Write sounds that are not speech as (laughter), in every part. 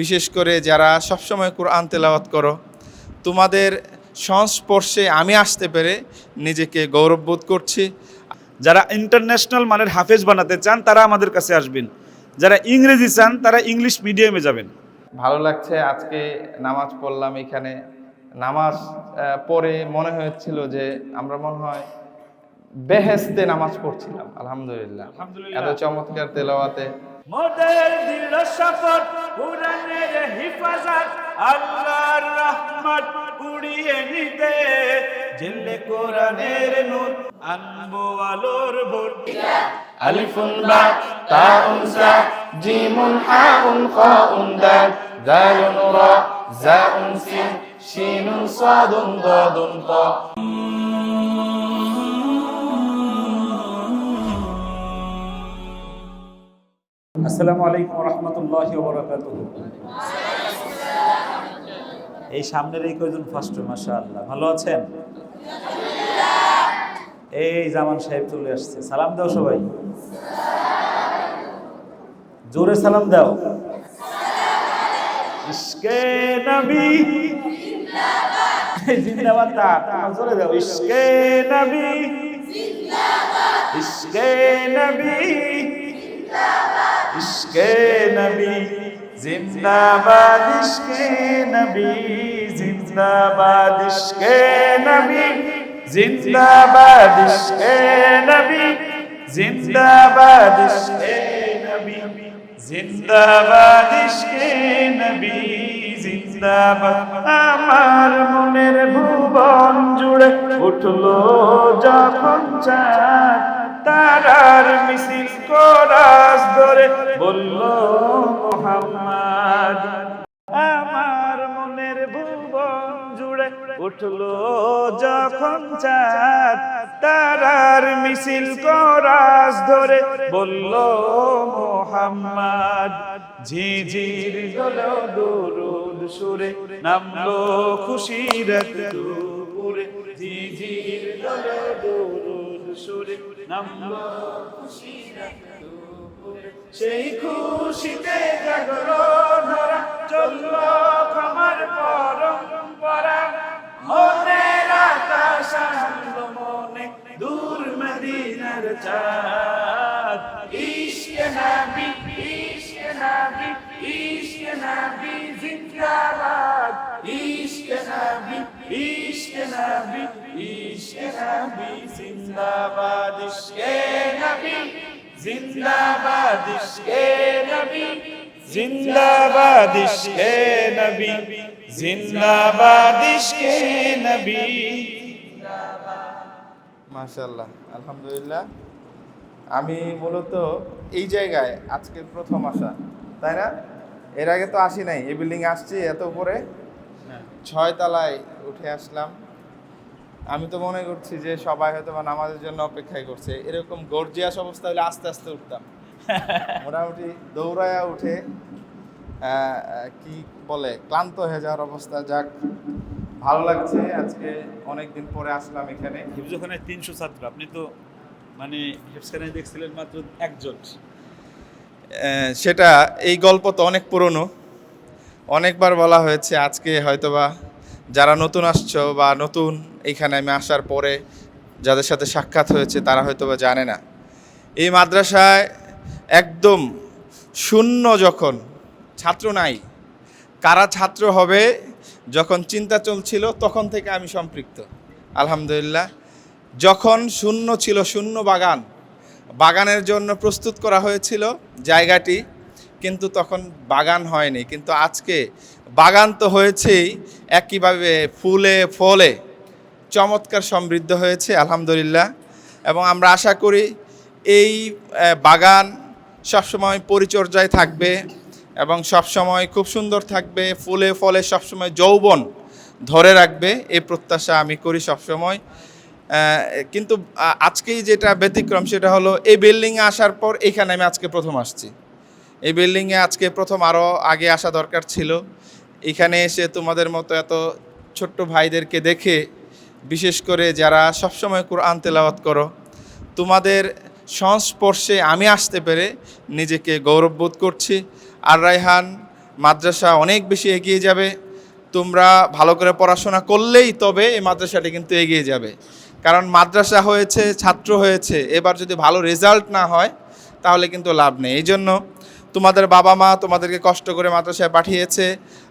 বিশেষ করে যারা সবসময় কোরআন তেলাওয়াত করো তোমাদের সংস্পর্শে আমি আসতে পেরে নিজেকে গৌরববোধ করছি। যারা ইন্টারন্যাশনাল মানের হাফেজ বানাতে চান তারা আমাদের কাছে আসবেন। যারা ইংরেজি চান তারা ইংলিশ মিডিয়ামে যাবেন। ভালো লাগছে আজকে নামাজ পড়লাম এখানে। নামাজ পড়ে মনে হয়েছিল যে আমরা মনে হয় বেহেস্তে নামাজ পড়ছিলাম আলহামদুলিল্লাহ। এত চমৎকার তেলাওয়াতে। মোদের দৃঢ় শপথ কোরআনের হিফাজত আল্লাহর রহমত উড়িয়ে নিতে। জিল্লে কোরআনের নূর আনব আলোর ভোর। আলিফুন বা তাউন সা জিমুন হাউন খাউন দাল দালুন রা জাউন সিন শিনুন সাদুন দাদুন তা। আসসালামু আলাইকুম রহমতুল্লাহ বরকাত এই সামনের এই কয়জন ফার্স্ট মাসা আল্লাহ ভালো আছেন? এই জামান সাহেব চলে আসছে, সালাম দাও সবাই। জোরে সালাম দাও। ইশকে নবী। জিন্দাবাদ জোরে দাও। ইশকে নবী। ইশকে নবী। ইশকে নবী, জিন্দাবাদ ইশকে নবী, জিন্দাবাদ ইশকে নবী, জিন্দাবাদ ইশকে নবী, জিন্দাবাদ ইশকে নবী, জিন্দাবাদ ইশকে নবী, জিন্দাবাদ আমার মনের ভুবন জুড়ে উঠল যখন চাঁদ। তারার মিছিল কোরাস ধরে বলল, মোহাম্মদ, আমার মনের ভুবন জুড়ে উঠল যখন চাঁদ। তারার মিছিল কোরাস ধরে বলল, মোহাম্মদ, ঝিঝির গলো দরুদ সুরে নামলো খুশির দুপুরে। ঝিঝির গলো দরুদ এক দুপুরে সেই খুশিতে জাগলো ধরা চলল খামার পরম্পরা। মনের আকাশ মনে দূর মদিনার চাঁদ। ইশকে নবী ইশকে নবী ইশকে নবী, জিন্দাবাদ। ইশকে নবী নবী ইশকে নবী জিন্দাবাদ ইশকে নবী জিন্দাবাদ ইশকে নবী জিন্দাবাদ ইশকে নবী জিন্দাবাদ ইশকে নবী। মাশাআল্লাহ আলহামদুলিল্লাহ। আমি মূলত এই জায়গায় আজকের প্রথম আসা তাই না? এর আগে তো আসি নাই এই বিল্ডিং আসছি এত উপরে। ছয় তলায় উঠে আসলাম। আমি তো মনে করছি যে সবাই হয়তো বা নামাজের জন্য অপেক্ষাই করছে। এরকম গর্জিয়াস অবস্থা হলে আস্তে আস্তে উঠতাম। (laughs) মোটামুটি দৌড়ায়া উঠে কি বলে ক্লান্ত হয়ে যাওয়ার অবস্থা। যাক ভালো লাগছে। আজকে অনেক দিন পরে আসলাম এখানে। হিফজখানায় তিনশো ছাত্র আপনি তো মানে হিফজখানায় দেখছিলেন মাত্র একজন। সেটা এই গল্প তো অনেক পুরনো। অনেকবার বলা হয়েছে আজকে হয়তোবা যারা নতুন আসছো বা নতুন এখানে আমি আসার পরে যাদের সাথে সাক্ষাৎ হয়েছে তারা হয়তো বা জানে না। এই মাদ্রাসায় একদম শূন্য যখন ছাত্র নাই, কারা ছাত্র হবে যখন চিন্তা চলছিল তখন থেকে আমি সম্পৃক্ত। আলহামদুলিল্লাহ, যখন শূন্য ছিল শূন্য বাগান, বাগানের জন্য প্রস্তুত করা হয়েছিল জায়গাটি, কিন্তু তখন বাগান হয়নি। কিন্তু আজকে বাগান তো হয়েছেই, একইভাবে ফুলে ফলে। চমৎকার সমৃদ্ধ হয়েছে, আলহামদুলিল্লাহ। এবং আমরা আশা করি এই বাগান সবসময় পরিচর্যায় থাকবে এবং সবসময় খুব সুন্দর থাকবে, ফুলে ফলে সবসময় যৌবন ধরে রাখবে, এই প্রত্যাশা আমি করি সবসময়। কিন্তু আজকেই যেটা ব্যতিক্রম সেটা হলো এই বিল্ডিংয়ে আসার পর এখানে আমি আজকে প্রথম আসছি। এই বিল্ডিংয়ে আজকে প্রথম আরও আগে আসা দরকার ছিল। এখানে এসে তোমাদের মতো এত ছোট্ট ভাইদেরকে দেখে বিশেষ করে যারা সবসময় কোরআন তেলাওয়াত করো, তোমাদের সংস্পর্শে আমি আসতে পেরে নিজেকে গৌরববোধ করছি। আর রায়হান, মাদ্রাসা অনেক বেশি এগিয়ে যাবে। তোমরা ভালো করে পড়াশোনা করলেই তবে এই মাদ্রাসাটি কিন্তু এগিয়ে যাবে। কারণ মাদ্রাসা হয়েছে, ছাত্র হয়েছে, এবার যদি ভালো রেজাল্ট না হয়, তাহলে কিন্তু লাভ নেই। এই জন্য তোমাদের বাবা মা তোমাদেরকে কষ্ট করে মাদ্রাসায় পাঠিয়েছে।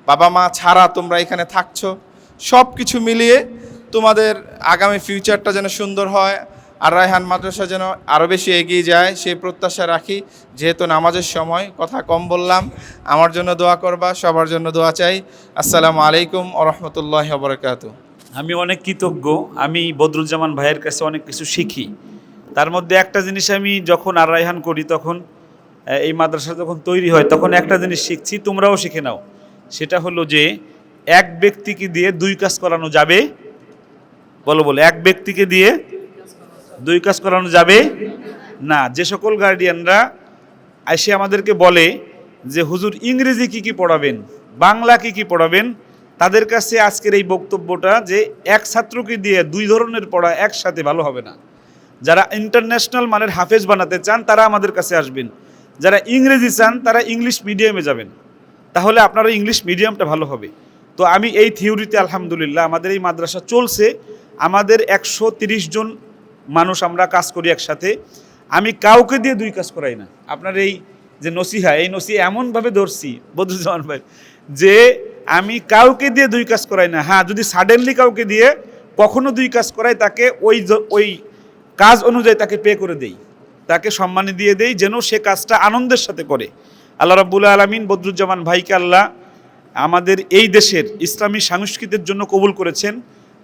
বাবা মা ছাড়া তোমরা এখানে থাকছো। সব কিছু মিলিয়ে তোমাদের আগামী ফিউচারটা যেন সুন্দর হয় আর রায়হান মাদ্রাসা যেন আরও বেশি এগিয়ে যায়, সেই প্রত্যাশা রাখি। যেহেতু নামাজের সময়, কথা কম বললাম। আমার জন্য দোয়া করবা, সবার জন্য দোয়া চাই। আসসালামু আলাইকুম ও রহমতুল্লাহ বরকাতু আমি অনেক কৃতজ্ঞ। আমি বদরুজ্জামান ভাইয়ের কাছে অনেক কিছু শিখি। তার মধ্যে একটা জিনিস আমি যখন আর রায়হান করি, তখন এই মাদ্রাসা যখন তৈরি হয়, তখন একটা জিনিস শিখছি, তোমরাও শিখে নাও। সেটা হলো যে, এক ব্যক্তিকে দিয়ে দুই কাজ করানো যাবে। বলো বলো, এক ব্যক্তিকে দিয়ে দুই কাজ করানো যাবে? না, যে সকল গার্ডিয়ানরা এসে আমাদেরকে বলে যে, হুজুর, ইংরেজি কি কি পড়াবেন? বাংলা কি কি পড়াবেন? তাদের কাছে আজকের এই বক্তব্যটা যে, এক ছাত্রকে দিয়ে দুই ধরনের পড়া একসাথে ভালো হবে না। যারা ইন্টারন্যাশনাল মানের হাফেজ বানাতে চান, তারা আমাদের কাছে আসবেন। যারা ইংরেজি চান, তারা ইংলিশ মিডিয়ামে যাবেন। তাহলে আপনারা ইংলিশ মিডিয়ামটা ভালো হবে। তো আমি এই থিওরিতে আলহামদুলিল্লাহ আমাদের এই মাদ্রাসা চলছে। আমাদের একশো জন মানুষ আমরা কাজ করি একসাথে। আমি কাউকে দিয়ে দুই কাজ করাই না। আপনার এই যে নসিহা, এই নসিহা এমনভাবে ধরছি, বদরুজ্জামান ভাই, যে আমি কাউকে দিয়ে দুই কাজ করাই না। হ্যাঁ যদি সাডেনলি কাউকে দিয়ে কখনো দুই কাজ করাই, তাকে ওই ওই কাজ অনুযায়ী তাকে পে করে দেই। তাকে সম্মানী দিয়ে দেই যেন সে কাজটা আনন্দের সাথে করে। আল্লাহ রাব্বুল আলমিন বদরুজ্জামান ভাইকে আল্লাহ আমাদের এই দেশের ইসলামী সংস্কৃতির জন্য কবুল করেছেন।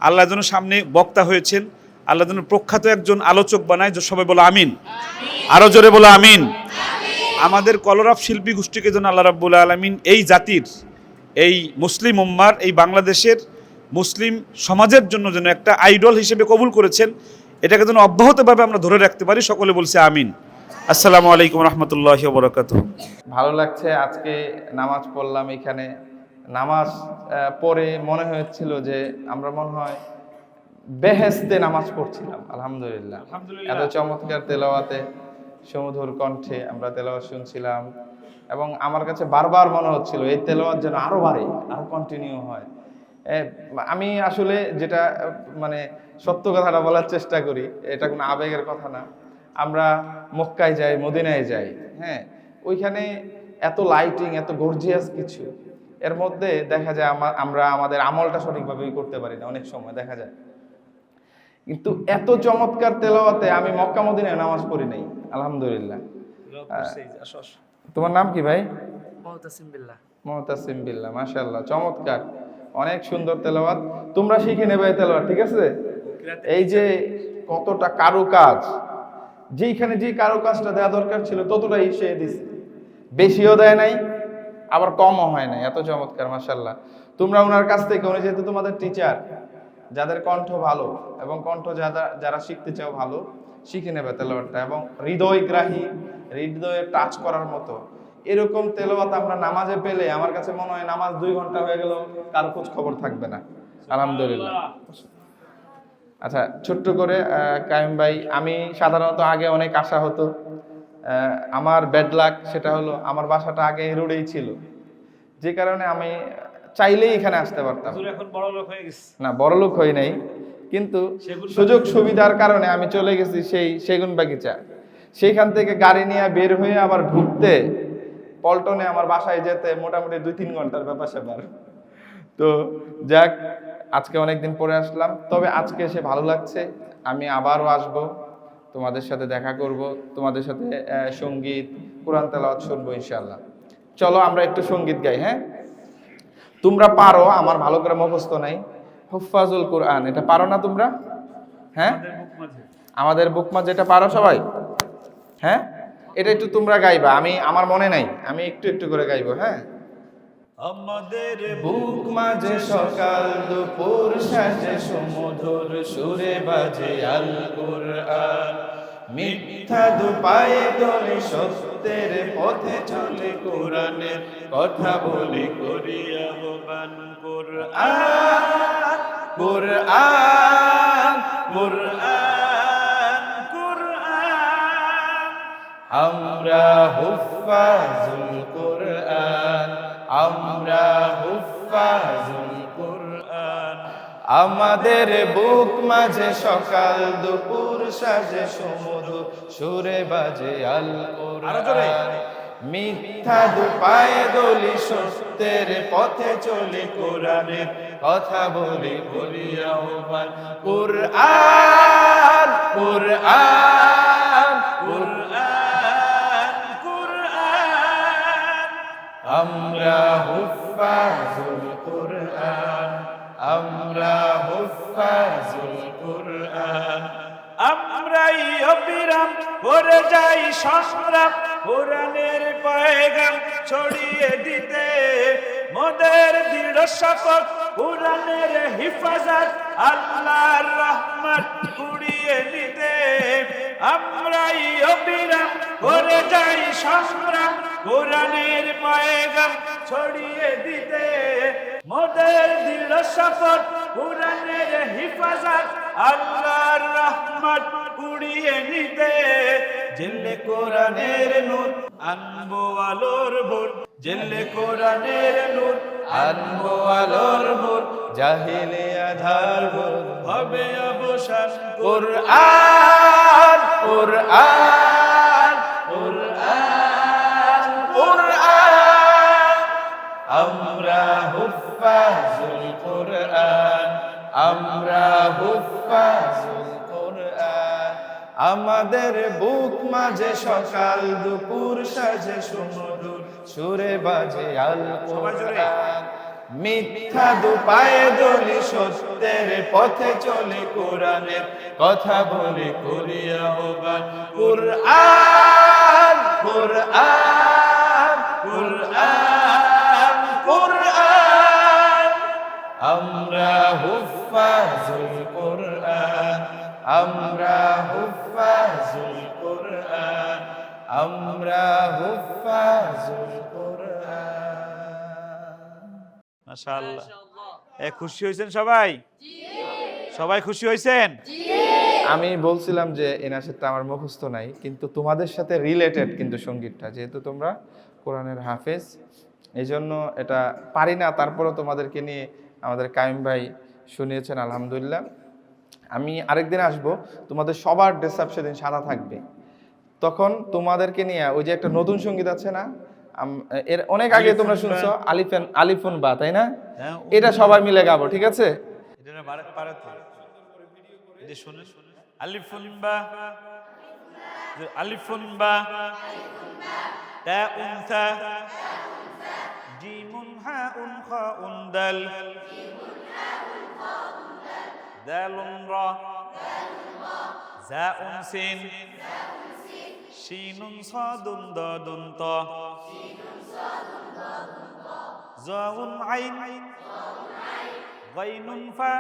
আল্লাহ যেন সামনে বক্তা হয়েছেন, আল্লাহ যেন প্রখ্যাত একজন আলোচক বানায় সবাই বলো আমিন। আরও জোরে বলো আমিন। আমাদের কলরব শিল্পী গোষ্ঠীকে যেন আল্লাহ রাব্বুল আলমিন এই জাতির, এই মুসলিম উম্মার, এই বাংলাদেশের মুসলিম সমাজের জন্য যেন একটা আইডল হিসেবে কবুল করেছেন, এটাকে যেন অব্যাহতভাবে আমরা ধরে রাখতে পারি, সকলে বলছে আমিন। আসসালামু আলাইকুম রহমতুল্লাহ বরকাত ভালো লাগছে আজকে নামাজ পড়লাম এখানে। নামাজ পড়ে মনে হয়েছিল যে আমরা মনে হয় বেহেস্তে নামাজ পড়ছিলাম আলহামদুলিল্লাহ। এত চমৎকার তেলাওয়াতে সমুধুর কণ্ঠে আমরা তেলাওয়াত শুনছিলাম এবং আমার কাছে বারবার মনে হচ্ছিল এই তেলাওয়াত যেন আরও বাড়ে আরও কন্টিনিউ হয়। আমি আসলে যেটা মানে সত্য কথাটা বলার চেষ্টা করি এটা কোনো আবেগের কথা না। আমরা মক্কায় যাই মদিনায় যাই হ্যাঁ ওইখানে এত লাইটিং এত গর্জিয়াস কিছু এর মধ্যে দেখা যায় আমা- আমরা আমাদের আমলটা সঠিকভাবেই করতে পারি না অনেক সময় দেখা যায়। কিন্তু এত চমৎকার তেলাওয়াতে আমি মক্কা মদিনায় নামাজ পড়ি নাই আলহামদুলিল্লাহ। তোমার নাম কি ভাই? মহতাসিম বিল্লাহ। মহতাসিম বিল্লাহ মাশাআল্লাহ চমৎকার। অনেক সুন্দর তেলাওয়াত। তোমরা শিখে নেবে তেলাওয়াত ঠিক আছে? এই যে কতটা কারুকাজ যেইখানে যে কারুকাজটা দেওয়া দরকার ছিল ততটাই সে দিছে। বেশিও দেয় নাই আবার কমও হয় নাই, এত চমৎকার, মাশাআল্লাহ। তোমরা ওনার কাছ থেকে, উনি যেহেতু তোমাদের টিচার যাদের কণ্ঠ ভালো এবং কণ্ঠ যারা যারা শিখতে চাও ভালো, শিখে নেবে তেলাওয়াতটা এবং হৃদয়গ্রাহী হৃদয়ে টাচ করার মতো। এরকম তেলাওয়াত আমরা নামাজে পেলে, আমার কাছে মনে হয় নামাজ দুই ঘণ্টা হয়ে গেল কার খোঁজ খবর থাকবে না। আলহামদুলিল্লাহ। আচ্ছা ছোট্ট করে কায়েম ভাই, আমি সাধারণত আগে অনেক আশা হতো আমার ব্যাড লাক সেটা হলো আমার বাসাটা আগে রোডেই ছিল। যে কারণে আমি চাইলেই এখানে আসতে পারতাম। এখন বড় লোক হয়ে গেছে। না বড় লোক হই নাই। কিন্তু সুযোগ সুবিধার কারণে আমি চলে গেছি সেই সেগুন বাগিচা। সেইখান থেকে গাড়ি নিয়ে বের হয়ে আবার ঢুকতে পল্টনে আমার বাসায় যেতে মোটামুটি দুই তিন ঘণ্টার ব্যাপার স্যাপার। তো যাক আজকে অনেকদিন পরে আসলাম। তবে আজকে এসে ভালো লাগছে। আমি আবারও আসব। তোমাদের সাথে দেখা করব, তোমাদের সাথে সংগীত, কোরআন তেলাওয়াত শুনব ইনশাল্লাহ চলো আমরা একটু সংগীত গাই হ্যাঁ? তোমরা পারো, আমার ভালো করে মুখস্থ নাই। হুফাজুল কোরআন, এটা পারো না তোমরা? হ্যাঁ? আমাদের বুকমা যেটা পারো সবাই? হ্যাঁ? এটা একটু তোমরা গাইবা, আমি, আমার মনে নাই, আমি একটু একটু করে গাইবো হ্যাঁ? আমাদের বুক মাঝে সকাল, দুপুর সাজে, সমুধুর সুরে বাজে আল কোরআন মিথ্যা দুপায়ে দলে, সত্যের পথে চলে কোরআনের কথা বলি করি আহ্বান। কোরআন কোরআন কোরআন কোরআন। আমরা হুফাজুল কোরআন। আমরা হুফাজুল কোরআন। আমাদের বুক মাঝে সকাল দুপুর সাজে সমুদ্র সুরে বাজে আল কোরআন। মিথ্যা দুপায়ে দলি সত্যের পথে চলে কোরআনের কথা বলে করি আহ্বান। কোরআন কোরআন কোরআন। আমরা হুফাজুল কোরআন, আমরা হুফাজুল কোরআন। আমরাই অবিরাম করে যাই সংগ্রাম, কোরআনের পয়গাম ছড়িয়ে দিতে। মোদের দৃঢ় শপথ, কোরআনের হিফাজত, আল্লাহর রহমত কুড়িয়ে নিতে। আমরাই অবিরাম করে যাই সংগ্রাম কোরআনের পয়গাম ছড়িয়ে দিতে। মোদের দৃঢ় শপথ, কোরআনের হিফাজত, আল্লাহর রহমত কুড়িয়ে নিতে। জেলে কোরআনের নূর, আনব আলোর ভোর। জেলে কোরআনের নূর, আনব আলোর ভোর। জাহিলে আধার ভোর, হবে অবসান। কোরআন কোরআন। কোরআন আমরা হুফাজুল কোরআন। আমরা হুফাজুল কোরআন। আমাদের বুক মাঝে সকাল দুপুর সাজে সুমধুর সুরে বাজে আল। কোরআন। মিথ্যা দুপায়ে দলি সত্যের পথে চলে কোরআনের কথা বলে করি আহ্বান কোরআন কোরআন। কোরআন কোরআন। আমরা হুফাজুল কোরআন আমরা হুফাজুল কোরআন আমরা হুফাজুল কোরআন। মাশাআল্লাহ। এ খুশি হয়েছেন সবাই? সবাই খুশি হয়েছেন? আমি বলছিলাম যে এই নাচেরটা আমার মুখস্থ নাই কিন্তু তোমাদের সাথে রিলেটেড কিন্তু সঙ্গীতটা যেহেতু তোমরা কোরআনের হাফেজ। এই জন্য এটা পারি না তারপরেও তোমাদেরকে নিয়ে আমাদের কাইম ভাই শুনিয়েছেন আলহামদুলিল্লাহ। আমি আরেকদিন আসব তোমাদের সবার ড্রেস আপ সেদিন সাদা থাকবে। তখন তোমাদেরকে নিয়ে ওই যে একটা নতুন সংগীত আছে না এর অনেক আগে তোমরা। শুনছো আলিফেন আলিফুন বা তাই না? হ্যাঁ, এটা সবাই মিলে গাবো ঠিক আছে? আলিফুন বা আলিফুন বা تاء ثاء جيم حاء خاء دال دال را زاء سين شين صاد ضاد طا زاء عين غين فا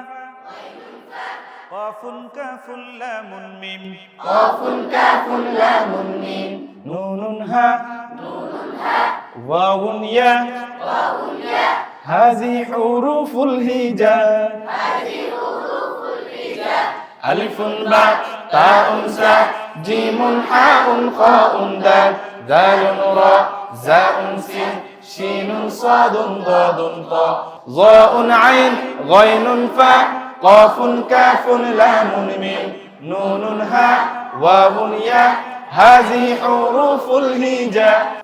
قاف كاف لام ميم قاف كاف لام ميم نون ها واو يا هذه حروف الهجاء ألف باء تاء ساء جيم حاء خاء دال ذال راء زاء سين شين صاد ضاد طاء ظاء عين غين فاء قاف كاف لام ميم نون هاء واو ياء هذه حروف الهجاء.